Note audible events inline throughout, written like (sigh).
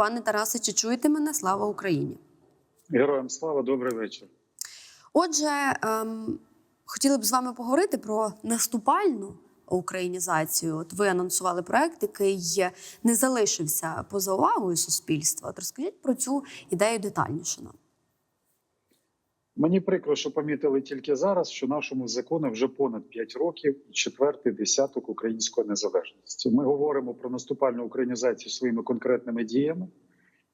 Пане Тарасе, чи чуєте мене? Слава Україні! Героям слава, добрий вечір. Отже, ем, хотіли б з вами поговорити про наступальну українізацію. От ви анонсували проект, який не залишився поза увагою суспільства. От розкажіть про цю ідею детальніше нам. Мені прикро, що помітили тільки зараз, що нашому закону вже понад 5 років і четвертий десяток української незалежності. Ми говоримо про наступальну українізацію своїми конкретними діями.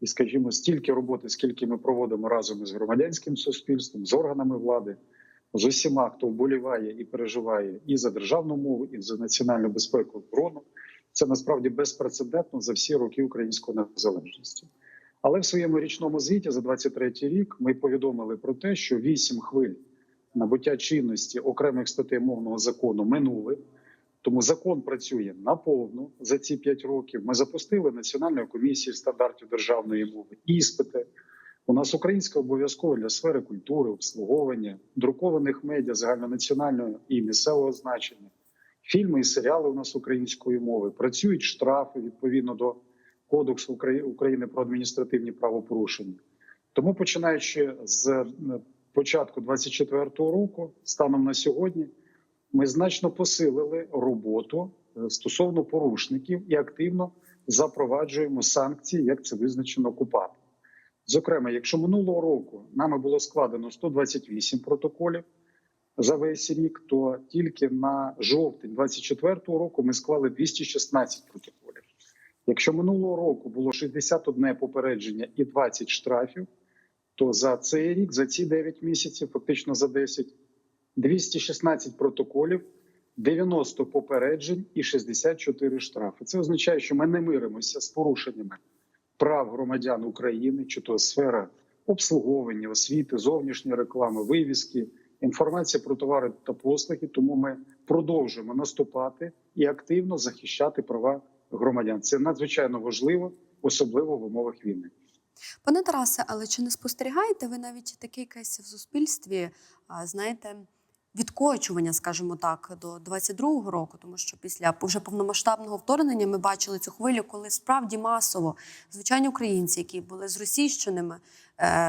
І, скажімо, стільки роботи, скільки ми проводимо разом із громадянським суспільством, з органами влади, з усіма, хто вболіває і переживає і за державну мову, і за національну безпеку оборону, це насправді безпрецедентно за всі роки української незалежності. Але в своєму річному звіті за 23 рік ми повідомили про те, що вісім хвиль набуття чинності окремих статей мовного закону минули. Тому закон працює наповну за ці п'ять років. Ми запустили Національну комісію стандартів державної мови, іспити. У нас українська обов'язково для сфери культури, обслуговування, друкованих медіа загальнонаціонального і місцевого значення. Фільми і серіали у нас української мови. Працюють штрафи відповідно до Кодексу Украї- України про адміністративні правопорушення. Тому, починаючи з е, початку 24-го року, станом на сьогодні, ми значно посилили роботу е, стосовно порушників і активно запроваджуємо санкції, як це визначено окупантом. Зокрема, якщо минулого року нами було складено 128 протоколів за весь рік, то тільки на жовтень 24-го року ми склали 216 протоколів. Якщо минулого року було 61 попередження і 20 штрафів, то за цей рік, за ці 9 місяців, фактично за 10, 216 протоколів, 90 попереджень і 64 штрафи. Це означає, що ми не миримося з порушеннями прав громадян України, чи то сфера обслуговування, освіти, зовнішньої реклами, вивіски, інформація про товари та послуги. Тому ми продовжуємо наступати і активно захищати права громадян. Це надзвичайно важливо, особливо в умовах війни. Пане Тарасе, але чи не спостерігаєте ви навіть таке якесь в суспільстві, знаєте, відкочування, скажімо так, до 22-го року, тому що після вже повномасштабного вторгнення ми бачили цю хвилю, коли справді масово звичайні українці, які були зросійщеними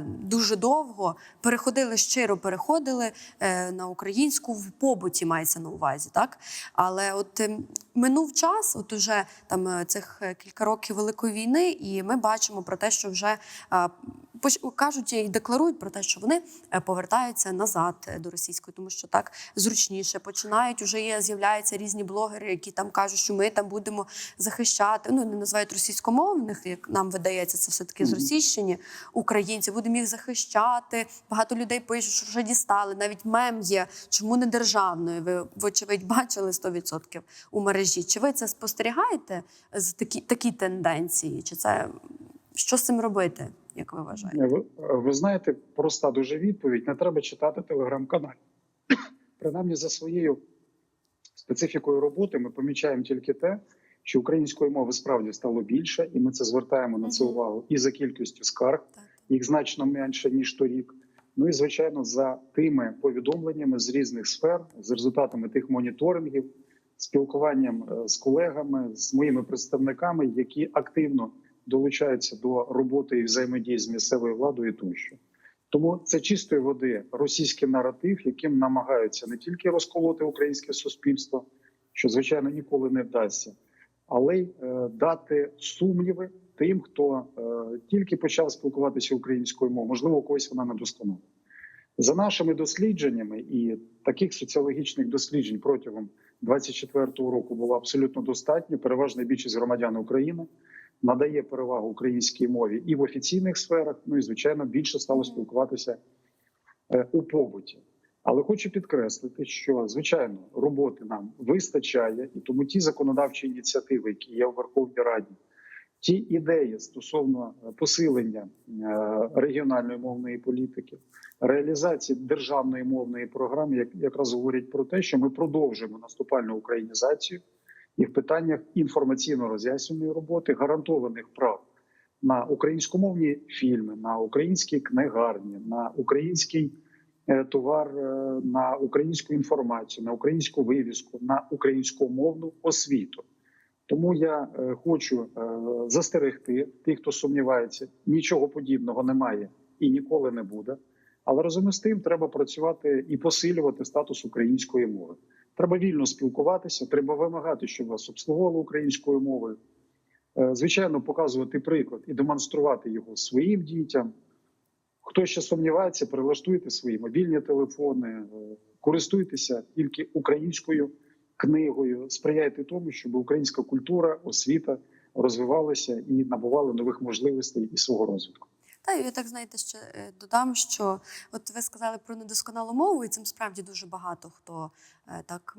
дуже довго, переходили щиро, переходили е, на українську в побуті, мається на увазі, так? Але от е, минув час, от уже там е, цих е, кілька років великої війни, і ми бачимо про те, що вже е, кажуть і декларують про те, що вони е, повертаються назад е, до російської, тому що так зручніше починають. Уже є з'являються різні блогери, які там кажуть, що ми там будемо захищати. Ну не називають російськомовних, як нам видається, це все таки зросійщені українці. Будемо їх захищати. Багато людей пишуть, що вже дістали. Навіть мем є. Чому не державною? Ви вочевидь бачили 100% у мережі. Чи ви це спостерігаєте з такі такі тенденції? Чи це що з цим робити? Як ви вважаєте? Ви, ви знаєте, проста дуже відповідь: не треба читати телеграм-канал. (clears throat) Принаймні, за своєю специфікою роботи ми помічаємо тільки те, що української мови справді стало більше, і ми це звертаємо на це увагу і за кількістю скарг, їх значно менше ніж торік. Ну і звичайно, за тими повідомленнями з різних сфер, з результатами тих моніторингів, спілкуванням е, з колегами, з моїми представниками, які активно долучаються до роботи і взаємодії з місцевою владою тощо. Тому це чистої води російський наратив, яким намагаються не тільки розколоти українське суспільство, що звичайно ніколи не вдасться, але й е, дати сумніви тим, хто е, тільки почав спілкуватися українською мовою, можливо, когось вона не досконала. За нашими дослідженнями, і таких соціологічних досліджень протягом 24-го року було абсолютно достатньо. Переважна більшість громадян України надає перевагу українській мові і в офіційних сферах. Ну і звичайно, більше стало спілкуватися е, у побуті. Але хочу підкреслити, що звичайно роботи нам вистачає, і тому ті законодавчі ініціативи, які є в Верховній Раді, ті ідеї стосовно е, посилення е, регіональної мовної політики, реалізації державної мовної програми, як якраз говорять про те, що ми продовжуємо наступальну українізацію і в питаннях інформаційно-роз'яснювальної роботи гарантованих прав на українськомовні фільми, на українські книгарні, на український е, товар, е, на українську інформацію, на українську вивіску, на українськомовну освіту. Тому я е, хочу застерегти тих, хто сумнівається, нічого подібного немає і ніколи не буде. Але разом із тим треба працювати і посилювати статус української мови. Треба вільно спілкуватися, треба вимагати, щоб вас обслуговували українською мовою. Е, Звичайно, показувати приклад і демонструвати його своїм дітям. Хто ще сумнівається, прилаштуйте свої мобільні телефони, е, користуйтеся тільки українською книгою, сприяйте тому, щоб українська культура, освіта розвивалася і набували нових можливостей і свого розвитку. Та я так знаєте, ще е, додам, що от ви сказали про недосконалу мову, і цим справді дуже багато хто е, так.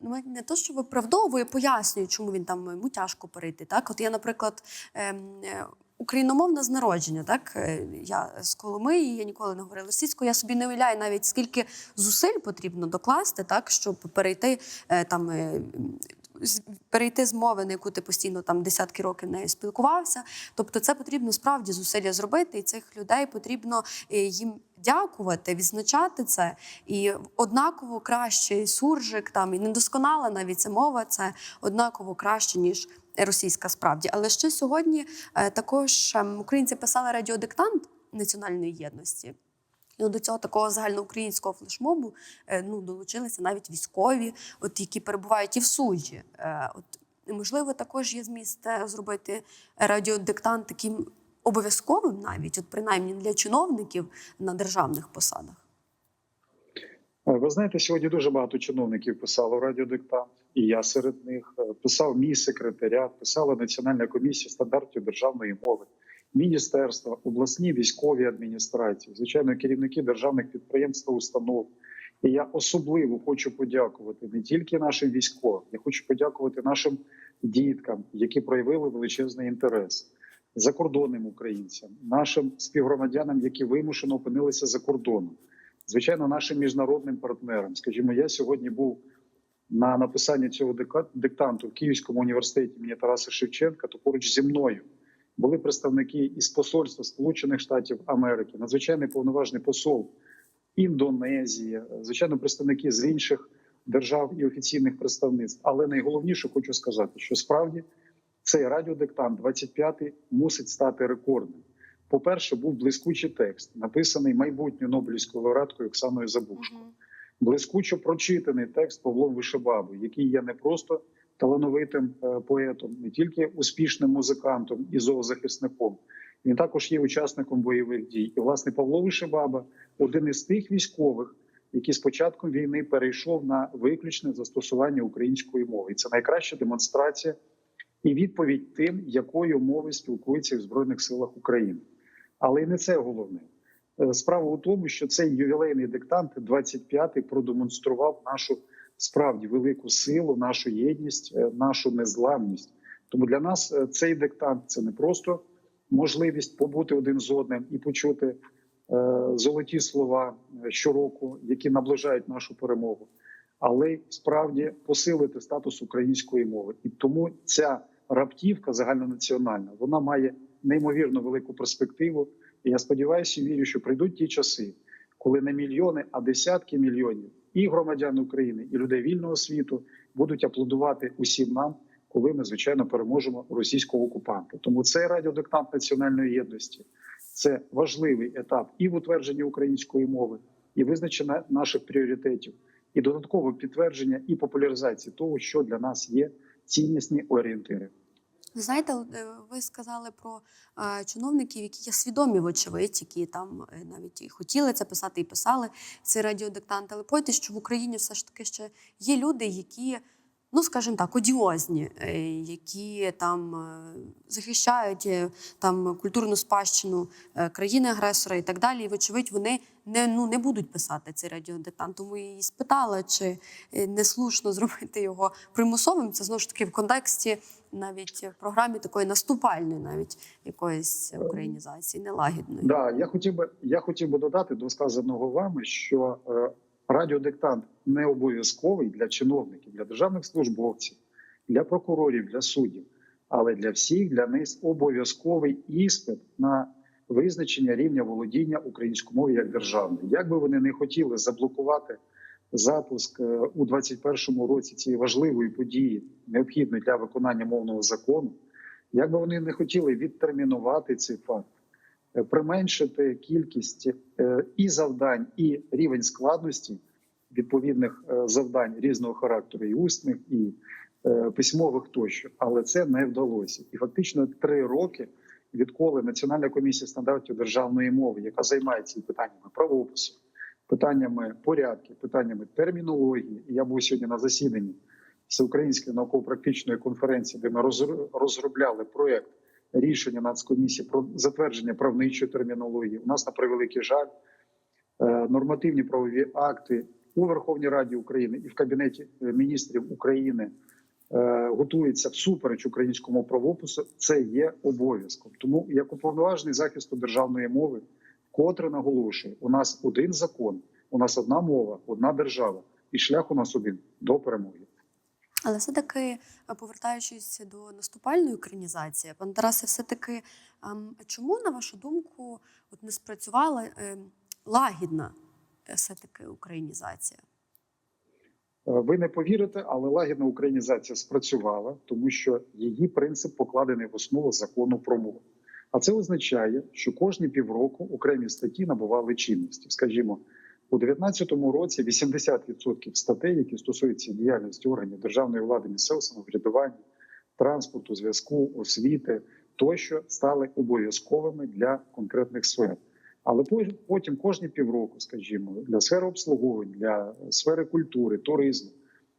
Ну, не то, що виправдовує, пояснює, чому він там йому тяжко перейти. Так, от я, наприклад, ем, е, україномовна з народження, так я з Коломиї, я ніколи не говорила російською. Я собі не уявляю навіть скільки зусиль потрібно докласти, так щоб перейти там. Перейти з мови, на яку ти постійно там десятки років нею спілкувався. Тобто, це потрібно справді зусилля зробити, і цих людей потрібно е, їм дякувати, відзначати це. І однаково краще і суржик, там і недосконала навіть ця мова, це однаково краще, ніж російська справді. Але ще сьогодні е, також ем, українці писали радіодиктант національної єдності. І до цього такого загальноукраїнського флешмобу е, ну, долучилися навіть військові, от, які перебувають і в суджі. Е, От, можливо, також є зміст е, зробити радіодиктант таким обов'язковим навіть, от принаймні для чиновників на державних посадах. Ви знаєте, сьогодні дуже багато чиновників писало радіодиктант, і я серед них писав мій секретаріат, писала Національна комісія стандартів державної мови, міністерства, обласні військові адміністрації, звичайно, керівники державних підприємств та установ. І я особливо хочу подякувати не тільки нашим військовим, я хочу подякувати нашим діткам, які проявили величезний інтерес, закордонним українцям, нашим співгромадянам, які вимушено опинилися за кордоном звичайно, нашим міжнародним партнерам. Скажімо, я сьогодні був на написанні цього диктанту в Київському університеті імені Тараса Шевченка, то поруч зі мною були представники із посольства Сполучених Штатів Америки, надзвичайний повноважний посол Індонезії, звичайно, представники з інших держав і офіційних представництв. Але найголовніше хочу сказати, що справді цей радіодиктант 25-й мусить стати рекордним. По-перше, був блискучий текст, написаний майбутньою Нобелівською лауреаткою Оксаною Забушко. Блискучо прочитаний текст Павлом Вишибабою, який є не просто талановитим е, поетом, не тільки успішним музикантом і зоозахисником. Він також є учасником бойових дій. І власне Павло Вишибаба один із тих військових, який з початком війни перейшов на виключне застосування української мови. І це найкраща демонстрація і відповідь тим, якою мовою спілкуються в збройних силах України. Але і не це головне. Е, Справа у тому, що цей ювілейний диктант, 25-й, продемонстрував нашу справді велику силу, нашу єдність, е, нашу незламність. Тому для нас е, цей диктант це не просто можливість побути один з одним і почути е, золоті слова щороку, які наближають нашу перемогу, але справді посилити статус української мови. І тому ця раптівка загальнонаціональна вона має неймовірно велику перспективу. І я сподіваюся, вірю, що прийдуть ті часи, коли не мільйони, а десятки мільйонів і громадян України, і людей вільного світу будуть аплодувати усім нам, коли ми звичайно переможемо російського окупанта. Тому цей радіодиктант національної єдності це важливий етап і в утвердженні української мови, і визначення наших пріоритетів, і додаткове підтвердження і популяризації того, що для нас є ціннісні орієнтири. Знаєте, е, ви сказали про е, чиновників, які є свідомі, вочевидь, які там е, навіть і хотіли це писати, і писали ці радіодиктанти. Але пойте, що в Україні все ж таки ще є люди, які, ну скажімо так, одіозні, е, які там е, захищають е, там культурну спадщину країни-агресора і так далі. І вочевидь, вони не, ну, не будуть писати цей радіодиктант. Тому я її спитала, чи не слушно (laughs) зробити його примусовим. Це знову ж таки в контексті навіть в програмі такої наступальної, навіть якоїсь українізації, нелагідної. Да, я хотів би я хотів би додати до сказаного вами, що радіодиктант не обов'язковий для чиновників, для державних службовців, для прокурорів, для суддів, але для всіх для них обов'язковий іспит на визначення рівня володіння українською мовою як державною. Як би вони не хотіли заблокувати запуск е, у 2021 році цієї важливої події, необхідної для виконання мовного закону, як би вони не хотіли відтермінувати цей факт, применшити кількість е, і завдань, і рівень складності відповідних е, завдань різного характеру, і усних, і е, письмових тощо, але це не вдалося. І фактично три роки, відколи Національна комісія стандартів державної мови, яка займається питаннями правопису, питаннями порядки, питаннями термінології. Я був сьогодні на засіданні всеукраїнської науково-практичної конференції, де ми розр- розробляли проект рішення Нацкомісії про затвердження правничої термінології. У нас на превеликий жаль. е, Нормативні правові акти у Верховній Раді України і в Кабінеті е, міністрів України е, готується всупереч українському правопису. Це є обов'язком. Тому як уповноважений захисту державної мови, котре наголошує, у нас один закон, у нас одна мова, одна держава, і шлях у нас один до перемоги. Але все-таки, е, повертаючись до наступальної українізації, пан Тарасе, все-таки ем, чому, на вашу думку, от не спрацювала ем, лагідна е, все-таки українізація? Е, Ви не повірите, але лагідна українізація спрацювала, тому що її принцип покладений в основу закону про мову. А це означає, що кожні півроку окремі статті набували чинності. Скажімо, у 2019 році 80% статей, які стосуються діяльності органів державної влади, місцевого самоврядування, транспорту, зв'язку, освіти тощо стали обов'язковими для конкретних сфер. Але потім кожні півроку, скажімо, для сфери обслуговування, для сфери культури, туризму,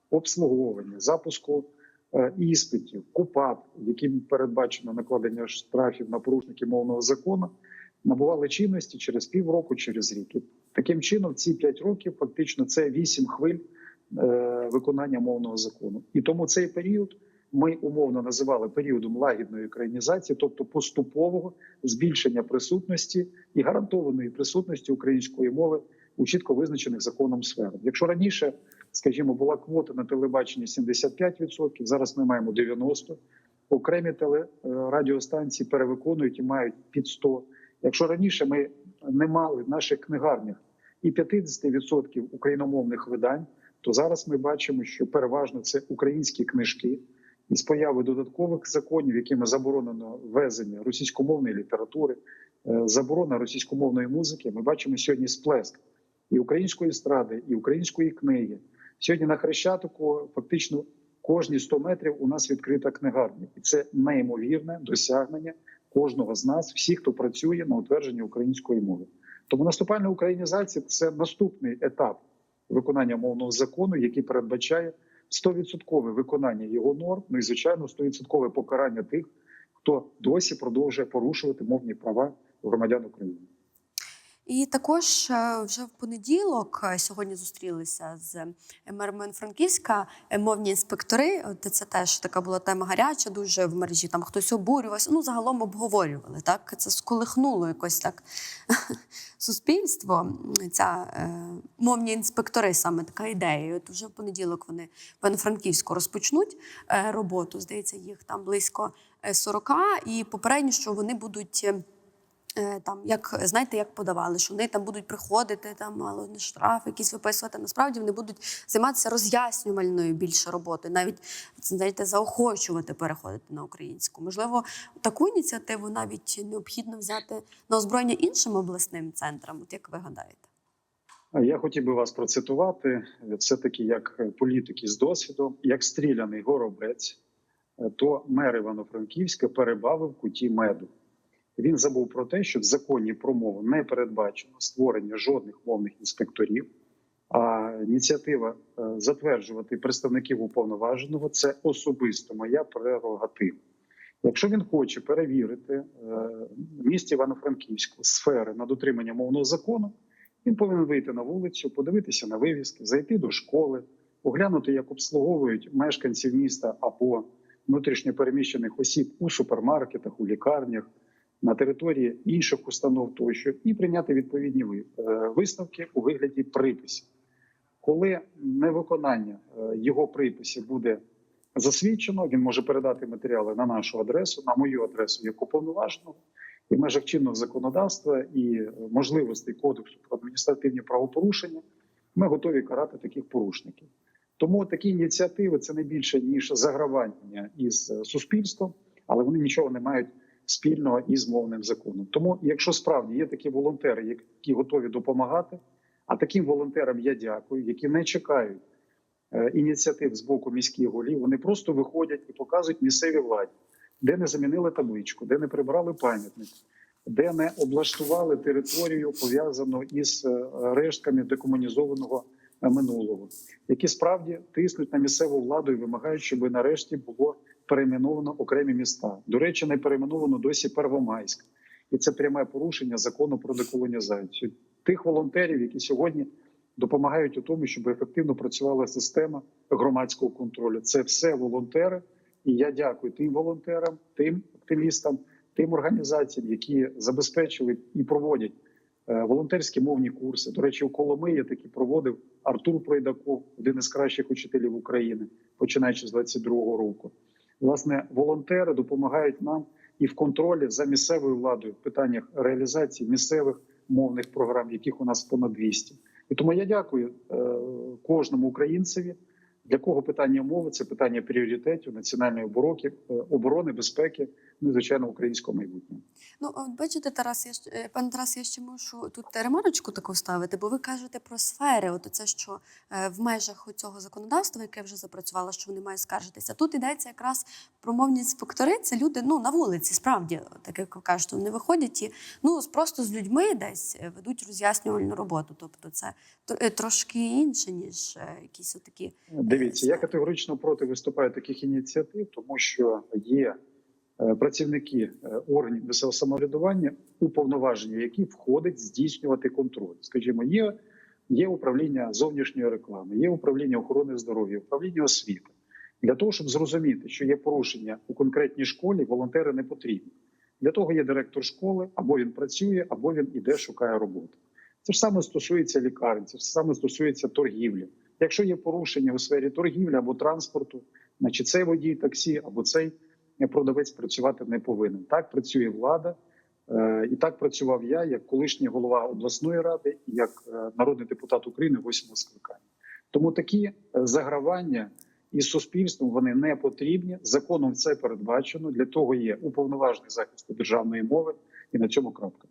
обслуговування, запуску е, іспитів, КУПАП, яким передбачено накладення штрафів на порушників мовного закону, набували чинності через півроку, через рік. Таким чином, ці п'ять років фактично це вісім хвиль е, виконання мовного закону. І тому цей період ми умовно називали періодом лагідної українізації, тобто поступового збільшення присутності і гарантованої присутності української мови у чітко визначених законом сферах. Якщо раніше, скажімо, була квота на телебаченні 75%, зараз ми маємо 90%. Окремі телерадіостанції перевиконують і мають під 100%. Якщо раніше ми не мали в наших книгарнях і 50% україномовних видань, то зараз ми бачимо, що переважно це українські книжки. І з появи додаткових законів, якими заборонено ввезення російськомовної літератури, е, заборона російськомовної музики, ми бачимо сьогодні сплеск і української естради, і української книги. Сьогодні на Хрещатику фактично кожні 100 метрів у нас відкрита книгарня, і це неймовірне досягнення кожного з нас, всіх, хто працює на утвердженні української мови. Тому наступальна українізація це наступний етап виконання мовного закону, який передбачає 100% виконання його норм, ну і звичайно 100% покарання тих, хто досі продовжує порушувати мовні права громадян України. І також е, вже в понеділок е, сьогодні зустрілися з мером Франківська е, мовні інспектори. Це теж така була тема гаряча, дуже в мережі. Там хтось обурювався. Ну загалом обговорювали. Так це сколихнуло якось так (laughs) суспільство. Ця мовні інспектори, саме така ідея. От вже в понеділок вони в Івано-Франківську розпочнуть роботу. Здається, їх там близько е, 40. І попередньо, що вони будуть. Е, е, Там, як знаєте, як подавали, що вони там будуть приходити, там мало не штраф, якісь виписувати. Насправді вони будуть займатися роз'яснювальною більше роботою, навіть знаєте, заохочувати переходити на українську. Можливо, таку ініціативу навіть необхідно взяти на озброєння іншим обласним центрам. От як ви гадаєте? Я хотів би вас процитувати все таки як політики з досвідом, як стріляний горобець, е, то мер Івано-Франківська перебавив куті меду. Він забув про те, що в законі про мову не передбачено створення жодних мовних інспекторів. А ініціатива е, затверджувати представників уповноваженого це особисто моя прерогатива. Якщо він хоче перевірити е, в місті Івано-Франківську сфери на дотримання мовного закону, він повинен вийти на вулицю, подивитися на вивіски, зайти до школи, оглянути, як обслуговують мешканців міста або внутрішньо переміщених осіб у супермаркетах, у лікарнях, на території інших установ тощо, і прийняти відповідні е, висновки у вигляді приписів. Коли невиконання е, його приписів буде засвідчено, він може передати матеріали на нашу адресу, на мою адресу як уповноваженого, і в межах чинного законодавства і можливостей кодексу про адміністративні правопорушення Ми готові карати таких порушників. Тому такі ініціативи це не більше ніж загравання із е, суспільством, але вони нічого не мають спільного із мовним законом. Тому, якщо справді є такі волонтери, які готові допомагати, а таким волонтерам я дякую, які не чекають е, ініціатив з боку міських голів, вони просто виходять і показують місцевій владі, де не замінили табличку, де не прибрали пам'ятник, де не облаштували територію пов'язану із е, рештками декомунізованого е, минулого, які справді тиснуть на місцеву владу і вимагають, щоб нарешті було перейменовано окремі міста. До речі, не перейменовано досі Первомайськ, і це пряме порушення закону про деколонізацію. Тих волонтерів, які сьогодні допомагають у тому, щоб ефективно працювала система громадського контролю. Це все волонтери. І я дякую тим волонтерам, тим активістам, тим організаціям, які забезпечили і проводять е, волонтерські мовні курси. До речі, у Коломиї такі проводив Артур Пройдаков, один із кращих учителів України, починаючи з 22-го року. Власне, волонтери допомагають нам і в контролі за місцевою владою в питаннях реалізації місцевих мовних програм, яких у нас понад 200. І тому я дякую е, кожному українцеві, для кого питання мови це питання пріоритетів національної оборони, оборони, безпеки, ну і звичайно українського майбутнього. Ну, от бачите, Тарас, я ще- е, пане Тарас, я ще мушу тут ремарочку таку ставити, бо ви кажете про сфери. От це, що е, в межах цього законодавства, яке вже запрацювало, що вони мають скаржитися. Тут йдеться якраз про мовні інспектори. Це люди ну на вулиці, справді, так як ви кажете, вони виходять і ну просто з людьми десь е, ведуть роз'яснювальну роботу. Тобто, це е, трошки інше ніж е, якісь отакі. Дивіться, я категорично проти виступаю таких ініціатив, тому що є е, працівники е, органів місцевого самоврядування, уповноваження, які входять здійснювати контроль. Скажімо, є, є управління зовнішньої реклами, є управління охорони здоров'я, управління освіти. Для того, щоб зрозуміти, що є порушення у конкретній школі, волонтери не потрібні. Для того є директор школи, або він працює, або він іде, шукає роботу. Це ж саме стосується лікарень, це ж саме стосується торгівлі. Якщо є порушення у сфері торгівлі або транспорту, значить цей водій таксі або цей продавець працювати не повинен. Так працює влада, е, і так працював я як колишній голова обласної ради, і як е, народний депутат України восьмого скликання. Тому такі е, загравання із суспільством вони не потрібні. Законом це передбачено. Для того є уповноважений захисту державної мови, і на цьому крапка.